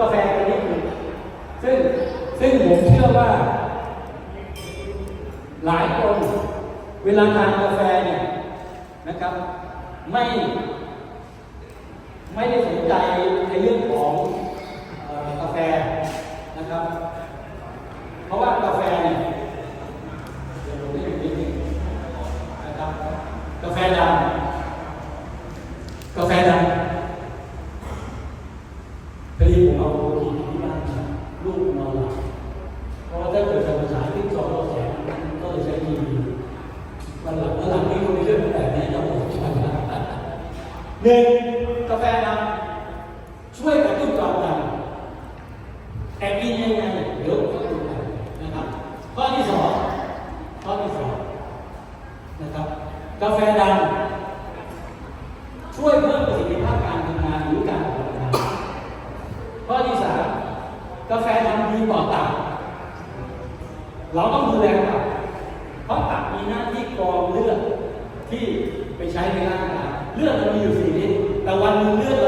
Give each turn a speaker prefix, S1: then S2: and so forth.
S1: กาแฟกันนี้คืงซึ่งซึ่งผมเชื่อว่า หลายคนเวลาทานกาแฟเนี่ยนะครับ ไม่ไม่ได้สนใจในเรื่องของกาแฟนะครับ เพราะว่ากาแฟเนี่ยเดี๋ยวมดนึนะครับ กาแฟดำกาแฟ พอดีผมเอาโทีที่บ้านลูกนอนหลับเพราะว่าถ้าเกิดภาษาที่สองเราแสงก็เลยใช้ทีวีวันหลังวันหลังนี้คนไม่เชื่อมแต่แน่นะผมหนึ่งกาแฟดำช่วยกระตุ้นความดันแต่กินยังไงเดี๋ยวก็ดูกันนะครับข้อที่สองข้อที่สองนะครับกาแฟดำช่วยเพิ่มประสิทธิภาพการทำงานหรือการออกกำลังกายข้อที่สาม กาแฟดำดีต่อตับเราต้องดูแลตับเพราะตับมีหน้าที่กรองเลือดที่ไปใช้ในร่างกายเลือดมันมีอยู่สี่ลิตรแต่วันหนึ่งเลือด